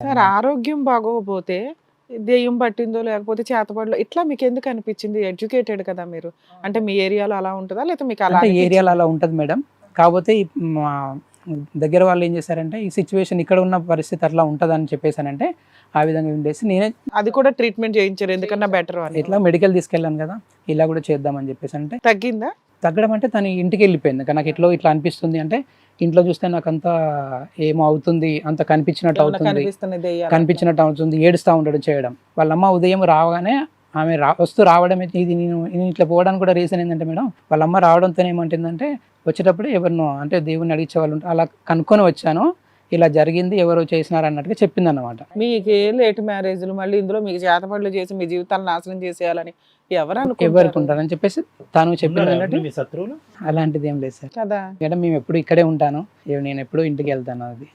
Sir ఆరోగ్యం బాగోకపోతే దెయ్యం పట్టిందో లేకపోతే చేతపడలో ఇట్లా మీకు ఎందుకు అనిపించింది? ఎడ్యుకేటెడ్ కదా మీరు. అంటే మీ ఏరియాలో అలా ఉంటుందా? లేకపోతే మీకు అలా అంటే? ఏరియాలో అలా ఉంటుంది మేడం. కాకపోతే ఈ మా దగ్గర వాళ్ళు ఏం చేశారంటే ఈ సిచ్యువేషన్ ఇక్కడ ఉన్న పరిస్థితి అట్లా ఉంటుందని చెప్పేసానంటే ఆ విధంగా ఉండేసి నేనే అది కూడా ట్రీట్మెంట్ చేయించారు. ఎందుకన్నా బెటర్ అని. ఇట్లా మెడికల్ తీసుకెళ్ళాను కదా ఇలా కూడా చేద్దామని చెప్పేసి అంటే తగ్గిందా? తగ్గడం అంటే తను ఇంటికి వెళ్ళిపోయింది నాకు ఇట్లా ఇట్లా అనిపిస్తుంది అంటే ఇంట్లో చూస్తే నాకు అంతా ఏమో అవుతుంది అంత కనిపించినట్టు అవుతుంది. కనిపించినట్టు అవుతుంది ఏడుస్తూ ఉండడం చేయడం. వాళ్ళ అమ్మ ఉదయం రావగానే ఆమె రా వస్తూ రావడం ఇది నేను ఇట్లా పోవడానికి కూడా రీజన్ ఏంటంటే మేడం వాళ్ళ అమ్మ రావడంతో ఏమంటుందంటే వచ్చేటప్పుడు ఎవరినో అంటే దేవుడిని అడిగే వాళ్ళు అలా కనుక్కొని వచ్చాను ఇలా జరిగింది ఎవరో చేసినారు అన్నట్టుగా చెప్పింది అనమాట మీకు ఏ లేట్ మ్యారేజ్లు మళ్ళీ ఇందులో మీకు చేతపడలు చేసి మీ జీవితాలను నాశనం చేసేయాలని ఎవరు ఉంటారని చెప్పేసి తాను మీ శత్రువులు? అలాంటిది ఏం లేదు సార్. కదా. ఎందుకంటే మేము ఎప్పుడు ఇక్కడే ఉంటాను. నేను ఎప్పుడు ఇంటికి వెళ్తాను అది.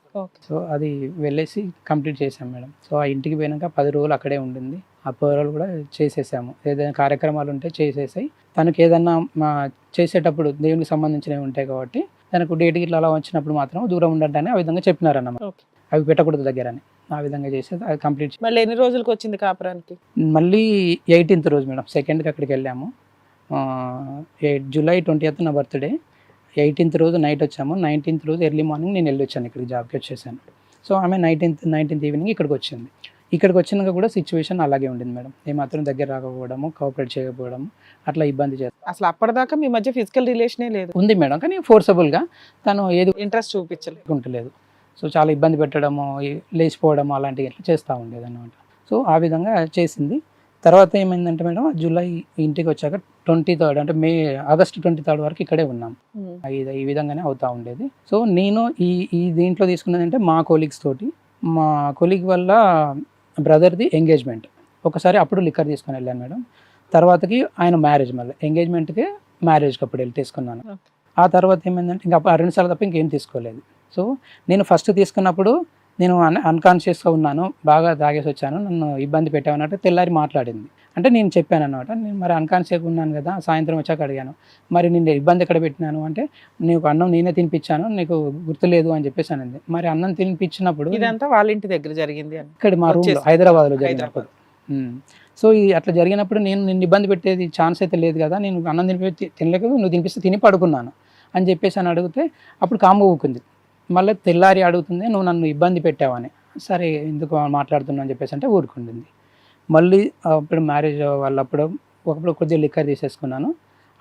సో అది వెళ్ళేసి కంప్లీట్ చేసాం మేడం. సో ఆ ఇంటికి పోయినాక పది రోజులు అక్కడే ఉండింది. ఆ పది రోజులు కూడా చేసేసాము. ఏదైనా కార్యక్రమాలు ఉంటే చేసేసాయి. తనకి ఏదన్నా మా చేసేటప్పుడు దేవునికి సంబంధించినవి ఉంటాయి కాబట్టి తనకు డేట్ ఇట్లా అలా వచ్చినప్పుడు మాత్రం దూరం ఉండటాన్ని ఆ విధంగా చెప్పినారన్నమాట. అవి పెట్టకూడదు దగ్గర అని ఆ విధంగా చేసేది. అది కంప్లీట్ మళ్ళీ ఎన్ని రోజులకు వచ్చింది కాపురానికి? మళ్ళీ ఎయిటీన్త్ రోజు మేడం. సెకండ్కి అక్కడికి వెళ్ళాము. ఎయిట్ జూలై ట్వంటీ నా బర్త్డే ఎయిటీన్త్ రోజు నైట్ వచ్చాము. నైన్టీన్త్ రోజు ఎర్లీ మార్నింగ్ నేను వెళ్ళి వచ్చాను ఇక్కడికి జాబ్కి వచ్చేసాను. సో ఆమె నైన్టీన్త్ నైన్టీన్త్ ఈవినింగ్ ఇక్కడికి వచ్చింది. ఇక్కడికి వచ్చినాక కూడా సిచ్యువేషన్ అలాగే ఉండింది మేడం. ఏమాత్రం దగ్గర రాకపోవడము కోఆపరేట్ చేయకపోవడము అట్లా ఇబ్బంది చేస్తుంది అసలు అప్పటిదాకా మీ మధ్య ఫిజికల్ రిలేషనే లేదు. ఉంది మేడం కానీ ఫోర్సబుల్గా తను ఏది ఇంట్రెస్ట్ చూపించలేదు. సో చాలా ఇబ్బంది పెట్టడము లేచిపోవడము అలాంటివి ఇట్లా చేస్తూ ఉండేది అనమాట సో ఆ విధంగా చేసింది. తర్వాత ఏమైందంటే మేడం జూలై ఇంటికి వచ్చాక ట్వంటీ థర్డ్ అంటే మే ఆగస్ట్ ట్వంటీ థర్డ్ వరకు ఇక్కడే ఉన్నాం. ఇది ఈ విధంగానే అవుతూ ఉండేది. సో నేను ఈ ఈ దీంట్లో తీసుకున్నది అంటే మా కొలీగ్స్ తోటి మా కొలీగ్ వల్ల బ్రదర్ది ఎంగేజ్మెంట్ ఒకసారి అప్పుడు లిక్కర్ తీసుకొని వెళ్ళాను మేడం. తర్వాతకి ఆయన మ్యారేజ్ మళ్ళీ. ఎంగేజ్మెంట్కి మ్యారేజ్కి అప్పుడు వెళ్ళి తీసుకున్నాను. ఆ తర్వాత ఏమైందంటే ఇంకా రెండు సార్లు తప్ప ఇంకేం తీసుకోలేదు. సో నేను ఫస్ట్ తీసుకున్నప్పుడు నేను అన్ అన్కాన్షియస్గా ఉన్నాను బాగా తాగేసి వచ్చాను నన్ను ఇబ్బంది పెట్టామన్నట్టు తెల్లారి మాట్లాడింది. అంటే నేను చెప్పాను అనమాట నేను మరి అన్కాన్షియస్గా ఉన్నాను కదా సాయంత్రం వచ్చాక అడిగాను మరి నేను ఇబ్బంది ఎక్కడ పెట్టినాను అంటే నీకు అన్నం నేనే తినిపించాను నీకు గుర్తులేదు అని చెప్పేసి అనింది. మరి అన్నం తినిపించినప్పుడు ఇదంతా వాళ్ళ ఇంటి దగ్గర జరిగింది ఇక్కడ మా రూమ్లో వచ్చేసి- హైదరాబాద్లో హైదరాబాద్. జరిగినప్పుడు. సో ఈ అట్లా జరిగినప్పుడు నేను నిన్ను ఇబ్బంది పెట్టేది ఛాన్స్ అయితే లేదు కదా నేను అన్నం తినిపి తినలేక నువ్వు తినిపిస్తే తిని పడుకున్నాను అని చెప్పేసి అని అడిగితే అప్పుడు కామ్గా ఊకుంది. మళ్ళీ తెల్లారి అడుగుతుంది నువ్వు నన్ను ఇబ్బంది పెట్టావని. సరే ఎందుకు మాట్లాడుతున్నావు? అని చెప్పేసి అంటే ఊరుకుంటుంది. మళ్ళీ అప్పుడు మ్యారేజ్ వాళ్ళప్పుడు ఒకప్పుడు కొద్దిగా లిక్కర్ తీసేసుకున్నాను.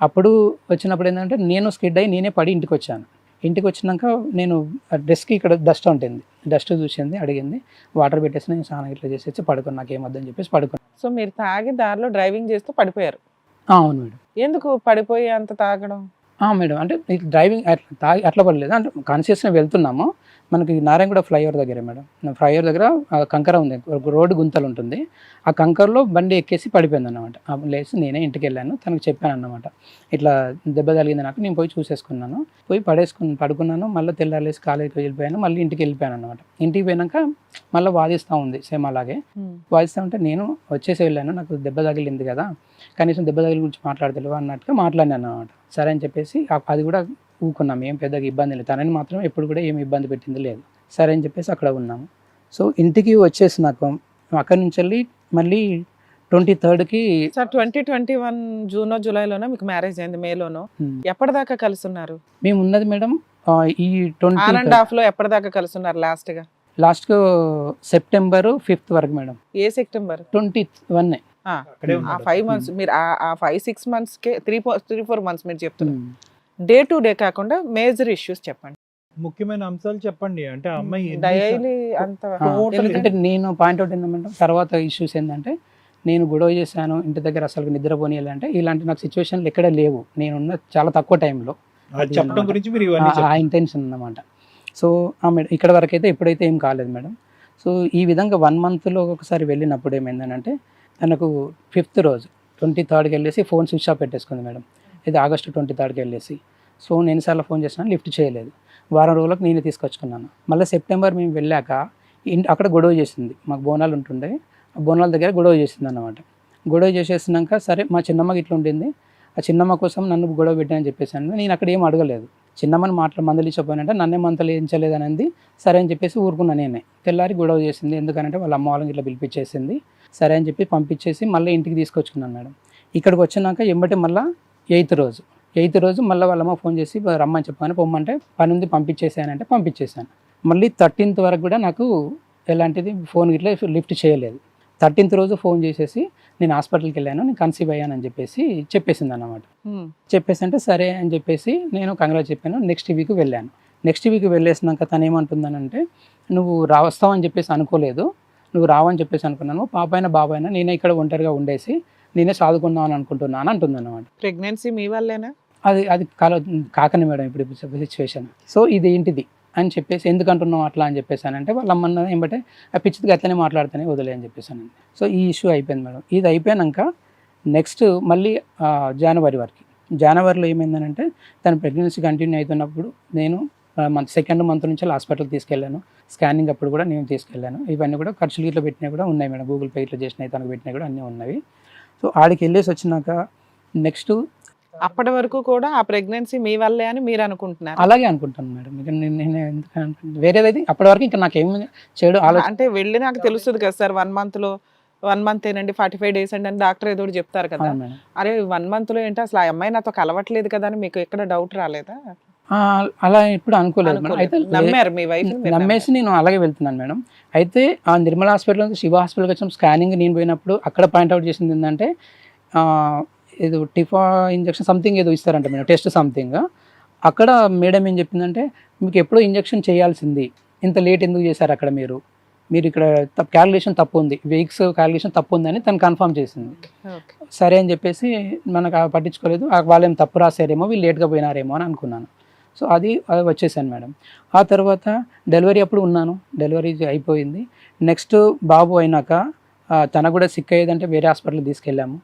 అప్పుడు వచ్చినప్పుడు ఏంటంటే నేను స్కిడ్ అయ్యి నేనే పడి ఇంటికి వచ్చాను. ఇంటికి వచ్చినాక నేను డ్రెస్కి ఇక్కడ డస్ట్ ఉంటుంది. డస్ట్ చూసింది అడిగింది. వాటర్ పెట్టేసి నేను స్నానం ఇట్లా చేసేసి పడుకుని నాకు ఏమొద్దని చెప్పేసి పడుకున్నాను సో మీరు తాగి దారిలో డ్రైవింగ్ చేస్తూ పడిపోయారు. అవును మేడం. ఎందుకు పడిపోయి అంత తాగడం? మేడం. అంటే డ్రైవింగ్ అట్లా తాగి అట్లా పడలేదు. అంటే కాన్షియస్గా వెళ్తున్నాము. మనకి నారాయణగూడ ఫ్లైఓవర్ దగ్గర మేడం. ఫ్లైఓవర్ దగ్గర కంకర ఉంది. ఒక రోడ్డు గుంతలు ఉంటుంది. ఆ కంకరలో బండి ఎక్కేసి పడిపోయింది అనమాట లేచి నేనే ఇంటికి వెళ్ళాను తనకు చెప్పాను అన్నమాట ఇట్లా దెబ్బ తగిలింది నాకు నేను పోయి చూసేసుకున్నాను. పోయి పడేసుకుని పడుకున్నాను. మళ్ళీ తెల్లారేసి కాలేజీకి వెళ్ళిపోయాను. మళ్ళీ ఇంటికి వెళ్ళిపోయాను అనమాట ఇంటికి పోయినాక మళ్ళీ వాదిస్తూ ఉంది సేమ్ అలాగే. ఉమ్. వాయిస్తా ఉంటే నేను వచ్చేసి వెళ్ళాను. నాకు దెబ్బ తగిలింది కదా కనీసం దెబ్బ తగిలి గురించి మాట్లాడతలేవు అన్నట్టుగా మాట్లాడినాను అనమాట సరే అని చెప్పేసి ఆ- అది కూడా ఊకున్నాం ఏం పెద్దగా ఇబ్బంది లేదు. తనని మాత్రం ఎప్పుడు కూడా ఏమి ఇబ్బంది పెట్టింది లేదు. సరే అని చెప్పేసి అక్కడ ఉన్నాము. సో ఇంటికి వచ్చేసి నాకు అక్కడి నుంచి వెళ్ళి మళ్ళీ ట్వంటీ థర్డ్కి సార్ ట్వంటీ ట్వంటీ వన్ జూనో జూలైలోనో మీకు మ్యారేజ్ అయింది మేలోనో. ఎప్పటిదాకా కలిసి ఉన్నారు మేము ఉన్నది మేడం ఆ, ఈ ట్వంటీ అండ్ హాఫ్లో ఎప్పటిదాకా కలిసి ఉన్నారు లాస్ట్గా లాస్ట్ సెప్టెంబర్ ఫిఫ్త్ వరకు మేడం. ఏ September? Twenty one. Five months మీరు ఆ- ఆ ఫైవ్ సిక్స్ మంత్స్ కే three four three four months మీరు చెప్తున్నారు. డే టు డే కాకుండా మేజర్ ఇష్యూస్ చెప్పండి. ముఖ్యమైన అంశాలు చెప్పండి. అంటే అమ్మాయి డైలీ అంత అంటే నేను పాయింట్ అవుట్ ఏంటంటే తర్వాత ఇష్యూస్ ఏంటంటే నేను గొడవ చేశాను ఇంటి దగ్గర అసలు నిద్రపోనియాలంటే ఇలాంటి నాకు సిచ్యువేషన్లు ఎక్కడ లేవు. నేనున్న చాలా తక్కువ టైంలో చెప్పడం గురించి మీరు ఇవన్నీ ఆ. ఇంటెన్షన్ అన్నమాట. సో ఆ మేడం ఇక్కడ వరకు అయితే ఎప్పుడైతే ఏం కాలేదు మేడం. సో ఈ విధంగా వన్ మంత్లో ఒకసారి వెళ్ళినప్పుడు ఏమైందనంటే తనకు ఫిఫ్త్ రోజు ట్వంటీ థర్డ్కి వెళ్ళేసి ఫోన్ స్విచ్ ఆఫ్ పెట్టేసుకుంది మేడం. ఇది ఆగస్టు ట్వంటీ థర్డ్కి వెళ్ళేసి. సో నేను ఎన్నిసార్లు ఫోన్ చేసినా లిఫ్ట్ చేయలేదు. వారం రోజులకు నేనే తీసుకొచ్చుకున్నాను. మళ్ళీ సెప్టెంబర్ మేము వెళ్ళాక అక్కడ గొడవ చేసింది. మాకు బోనాలు ఉంటుండే. ఆ బోనాల దగ్గర గొడవ చేసింది అన్నమాట గొడవ చేసేసినాక సరే మా చిన్నమ్మకి ఇట్లా ఉండింది. ఆ చిన్నమ్మ కోసం నన్ను గొడవ పెట్టానని చెప్పేసాను నేను అక్కడ ఏం అడగలేదు. చిన్నమ్మని మాటలు మందలించకపోయినంటే నన్నే మంతలించలేదు అనేది. సరే అని చెప్పేసి ఊరుకున్నా నేనే. తెల్లారి గొడవ చేసింది. ఎందుకంటే వాళ్ళ అమ్మ వాళ్ళని ఇట్లా పిలిపించేసింది. సరే అని చెప్పి పంపించేసి మళ్ళీ ఇంటికి తీసుకొచ్చుకున్నాను మేడం. ఇక్కడికి వచ్చినాక ఎంబటి మళ్ళీ ఎయిత్ రోజు. ఎయిత్ రోజు మళ్ళీ వాళ్ళమ్మ ఫోన్ చేసి రమ్మని చెప్పగానే పొమ్మంటే పని ఉంది పంపించేసానంటే పంపించేశాను. మళ్ళీ థర్టీన్త్ వరకు కూడా నాకు ఎలాంటిది ఫోన్ ఇట్లా లిఫ్ట్ చేయలేదు. థర్టీన్త్ రోజు ఫోన్ చేసేసి నేను హాస్పిటల్కి వెళ్ళాను నేను కన్సీవ్ అయ్యానని చెప్పేసి చెప్పేసింది అన్నమాట ఉమ్. చెప్పేసి అంటే సరే అని చెప్పేసి నేను కంగ్రాట్ చెప్పాను నెక్స్ట్ వీక్ వెళ్ళాను. నెక్స్ట్ వీక్ వెళ్ళేసినాక తను ఏమంటుందనంటే నువ్వు రా వస్తావని చెప్పేసి అనుకోలేదు. నువ్వు రావని చెప్పేసి అనుకున్నాను. పాప అయినా బాబు అయినా నేనే ఇక్కడ ఒంటరిగా ఉండేసి నేనే చదువుకుందాం అని అనుకుంటున్నాను అంటుంది అనమాట ప్రెగ్నెన్సీ మీ వల్లేనా? అది అది కాల కాకనే మేడం ఇప్పుడు సిచ్యువేషన్ సో ఇది ఏంటిది? అని చెప్పేసి ఎందుకు అంటున్నావు అట్లా అని చెప్పేసాను అంటే వాళ్ళ అమ్మన్న ఏమంటే ఆ పిచ్చిదిగా అట్లనే మాట్లాడితేనే వదిలే అని చెప్పేసాను సో ఈ ఇష్యూ అయిపోయింది మేడం. ఇది అయిపోయాక నెక్స్ట్ మళ్ళీ జనవరి వరకు. జనవరిలో ఏమైందనంటే తన ప్రెగ్నెన్సీ కంటిన్యూ అవుతున్నప్పుడు నేను మంత్ సెకండ్ మంత్ నుంచి హాస్పిటల్కి తీసుకెళ్ళాను. స్కానింగ్ అప్పుడు కూడా నేను తీసుకెళ్ళాను. ఇవన్నీ కూడా ఖర్చులు ఇట్లా పెట్టినవి కూడా ఉన్నాయి మేడం. గూగుల్ పే ఇట్లా చేసినవి తనకు పెట్టినవి కూడా అన్నీ ఉన్నవి. సో ఆడికి వెళ్ళేసి వచ్చినాక నెక్స్ట్ అప్పటి వరకు కూడా ఆ ప్రెగ్నెన్సీ మీ వల్లే అని మీరు అనుకుంటున్నారు? అలాగే అనుకుంటాను మేడం. ఇక నేను? వేరేదైతే అప్పటి వరకు ఇంకా నాకేం చేయడు ఆలోచన అంటే వెళ్ళి నాకు తెలుస్తుంది కదా సార్ వన్ మంత్లో వన్ మంత్ ఏనండి ఫార్టీ ఫైవ్ డేస్ అండి అని డాక్టర్ ఏదో చెప్తారు కదా. అరే వన్ మంత్లో ఏంటి అసలు ఆ అమ్మాయి నాతో కలవట్లేదు కదా అని మీకు ఎక్కడ డౌట్ రాలేదా? అలా ఎప్పుడు అనుకోలేదు మేడం. అయితే. నమ్మారు మీ వైఫ్ నమ్మేసి నేను అలాగే వెళ్తున్నాను మేడం. అయితే ఆ నిర్మల హాస్పిటల్ నుంచి శివ హాస్పిటల్కి వచ్చిన స్కానింగ్ నేను పోయినప్పుడు అక్కడ పాయింట్అవుట్ చేసింది ఏంటంటే ఏదో టిఫా ఇంజెక్షన్ సంథింగ్ ఏదో ఇస్తారంట మేడం టెస్ట్ సంథింగ్. అక్కడ మేడం ఏం చెప్పిందంటే మీకు ఎప్పుడో ఇంజెక్షన్ చేయాల్సింది. ఇంత లేట్ ఎందుకు చేశారు అక్కడ మీరు? మీరు ఇక్కడ క్యాలిక్యులేషన్ తప్పు ఉంది. వీక్స్ క్యాలిక్యులేషన్ తప్పు ఉందని తను కన్ఫర్మ్ చేసింది. సరే అని చెప్పేసి మనకు ఆ పట్టించుకోలేదు. ఆ వాళ్ళు ఏం తప్పు రాశారేమో వీళ్ళు లేట్గా పోయినారేమో అని అనుకున్నాను. సో అది అది వచ్చేసాను మేడం. ఆ తర్వాత డెలివరీ అప్పుడు ఉన్నాను? డెలివరీ అయిపోయింది. నెక్స్ట్ బాబు అయినాక తన కూడా సిక్ అయ్యేదంటే వేరే హాస్పిటల్ తీసుకెళ్ళాము.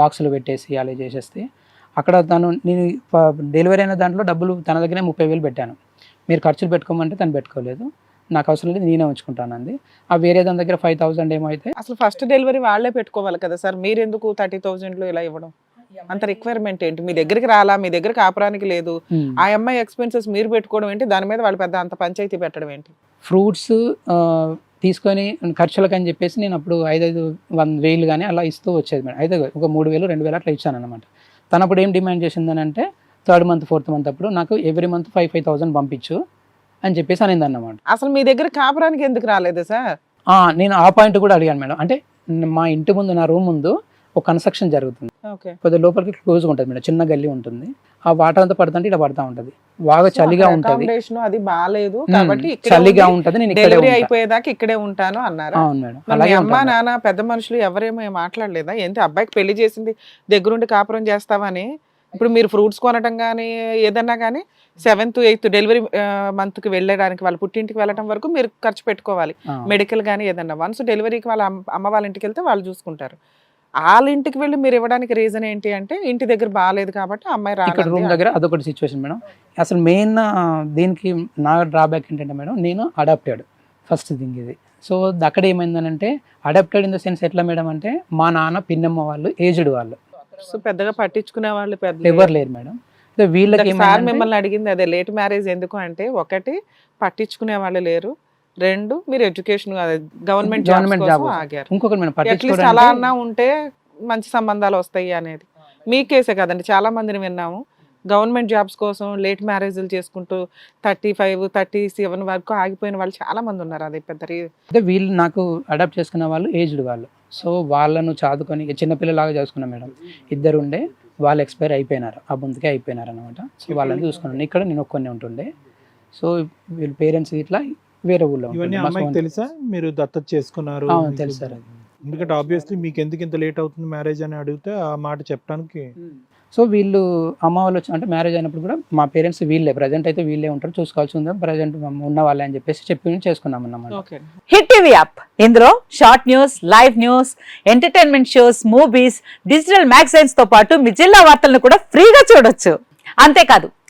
బాక్సులు పెట్టేసి అలా చేసేస్తే. అక్కడ తను నేను డెలివరీ అయిన దాంట్లో డబ్బులు తన దగ్గరే ముప్పై వేలు పెట్టాను. మీరు ఖర్చులు పెట్టుకోమంటే తను పెట్టుకోలేదు. నాకు అవసరం లేదు నేనే ఉంచుకుంటాను ఆ వేరే దాని దగ్గర ఫైవ్ థౌసండ్ ఏమైతే అసలు ఫస్ట్ డెలివరీ వాళ్ళే పెట్టుకోవాలి కదా సార్. మీరు ఎందుకు థర్టీ థౌజండ్లో ఇలా ఇవ్వడం? అంత రిక్వైర్మెంట్ ఏంటి? మీ దగ్గరికి రాలా? మీ దగ్గర కాపురానికి లేదు. ఆ అమ్మాయి ఎక్స్పెన్సెస్ మీరు పెట్టుకోవడం ఏంటి? దాని మీద వాళ్ళు పెద్ద అంత పంచాయతీ పెట్టడం ఏంటి? ఫ్రూట్స్ తీసుకొని ఖర్చులకు అని చెప్పేసి నేను అప్పుడు ఐదైదు వంద వేలు కానీ అలా ఇస్తూ వచ్చేది మేడం. అయితే ఒక మూడు వేలు రెండు వేలు అట్లా ఇచ్చాను అనమాట తను అప్పుడు ఏం డిమాండ్ చేసిందని అంటే థర్డ్ మంత్ ఫోర్త్ మంత్ అప్పుడు నాకు every month five five thousand పంపించు అని చెప్పేసి అనింది అన్నమాట అసలు మీ దగ్గర కాపురానికి ఎందుకు రాలేదు సార్? నేను ఆ పాయింట్ కూడా అడిగాను మేడం. అంటే మా ఇంటి ముందు నా రూమ్ ముందు ఒక కన్స్ట్రక్షన్ జరుగుతుంది. ఓకే. కొద్దిగా లోపలికి క్లోజ్గా ఉంటుంది మేడం చిన్న గల్లీ ఉంటుంది. ఆ వాటర్ అంతా పడుతుంటే ఇలా పడుతూ ఉంటుంది. బాగా చలిగా ఉంటుంది. అది బాగాలేదు కాబట్టి చలిగా ఉంటుంది నేను డెలివరీ. అయిపోయేదాకా ఇక్కడే ఉంటాను అన్నారు? అవును మేడం అలాగే అమ్మ. నాన్న పెద్ద మనుషులు ఎవరేమో మాట్లాడలేదా? ఏంటి అబ్బాయికి పెళ్ళి చేసింది దగ్గరుండి కాపురం చేస్తావని? ఇప్పుడు మీరు ఫ్రూట్స్ కొనటం కానీ ఏదన్నా కానీ సెవెంత్ ఎయిత్ డెలివరీ మంత్కి వెళ్ళడానికి వాళ్ళ పుట్టింటికి వెళ్ళడం వరకు మీరు ఖర్చు పెట్టుకోవాలి. మెడికల్ కానీ ఏదన్నా. వన్స్ డెలివరీకి వాళ్ళ అమ్మ వాళ్ళ ఇంటికి వెళ్తే వాళ్ళు చూసుకుంటారు. వాళ్ళ ఇంటికి వెళ్ళి మీరు ఇవ్వడానికి రీజన్ ఏంటి అంటే ఇంటి దగ్గర బాగాలేదు కాబట్టి అమ్మాయి ఇక్కడ రూమ్ దగ్గర అదొకటి సిచ్యువేషన్ మేడం. అసలు మెయిన్ దీనికి నా డ్రాబ్యాక్ ఏంటంటే మేడం నేను అడాప్టెడ్ ఫస్ట్ థింగ్ ఇది. సో అక్కడ ఏమైందనంటే అడాప్టెడ్ ఇన్ ద సెన్స్ ఎట్లా మేడం అంటే మా నాన్న పిన్నమ్మ వాళ్ళు ఏజ్డ్ వాళ్ళు. సో పెద్దగా పట్టించుకునే వాళ్ళు పెద్ద ఎవరు లేరు మేడం. వీళ్ళకి మిమ్మల్ని అడిగింది అదే లేట్ మ్యారేజ్ ఎందుకు అంటే ఒకటి పట్టించుకునే వాళ్ళు లేరు. రెండు మీరు ఎడ్యుకేషన్ గవర్నమెంట్ కోసం కోసం. ఆగారు. ఇంకొకటి అట్లీస్ట్ అలా అన్నా ఉంటే మంచి సంబంధాలు వస్తాయి అనేది. మీ కేసే కదండి చాలా మందిని విన్నాము. గవర్నమెంట్ జాబ్స్ కోసం లేట్ మ్యారేజ్లు చేసుకుంటూ థర్టీ ఫైవ్ థర్టీ సెవెన్ వరకు ఆగిపోయిన వాళ్ళు చాలా మంది ఉన్నారు. అది పెద్ద అంటే వీళ్ళు నాకు అడాప్ట్ చేసుకున్న వాళ్ళు ఏజ్డ్ వాళ్ళు. సో వాళ్ళను చదువుకొని ఇక చిన్నపిల్లలాగా చేసుకున్నాం మేడం. ఇద్దరు ఉండే వాళ్ళు ఎక్స్పైర్ అయిపోయినారు. ఆ ముందుకే అయిపోయినారు అనమాట సో వాళ్ళని చూసుకున్నాను. ఇక్కడ నేను ఒక్కొన్ని ఉంటుండే. సో వీళ్ళ పేరెంట్స్ ఇట్లా వేరే ఊళ్ళో ఇవన్నీ అమ్మాయికి తెలుసా? మీరు దత్తత చేసుకున్నారు తెలుసు సార్. ఎందుకంటే ఆబ్వియస్లీ మీకు ఎందుకు ఇంత లేట్ అవుతుంది మ్యారేజ్ అని అడిగితే ఆ మాట చెప్పడానికి. సో వీళ్ళు అమ్మ వాళ్ళు వచ్చి అంటే మ్యారేజ్ అయినప్పుడు కూడా మా పేరెంట్స్ వీళ్ళే ప్రజెంట్ అయితే వీళ్ళే ఉంటారు చూసుకోవాల్సి ఉందా? ప్రజెంట్ ఉన్న వాళ్ళే అని చెప్పేసి చెప్పి చేసుకున్నాం అన్నమాట. ఓకే హిట్ టీవీ యాప్ ఇందులో short news live news entertainment shows movies digital మ్యాగజైన్స్తో పాటు మీ జిల్లా వార్తలను కూడా ఫ్రీగా చూడొచ్చు. అంతేకాదు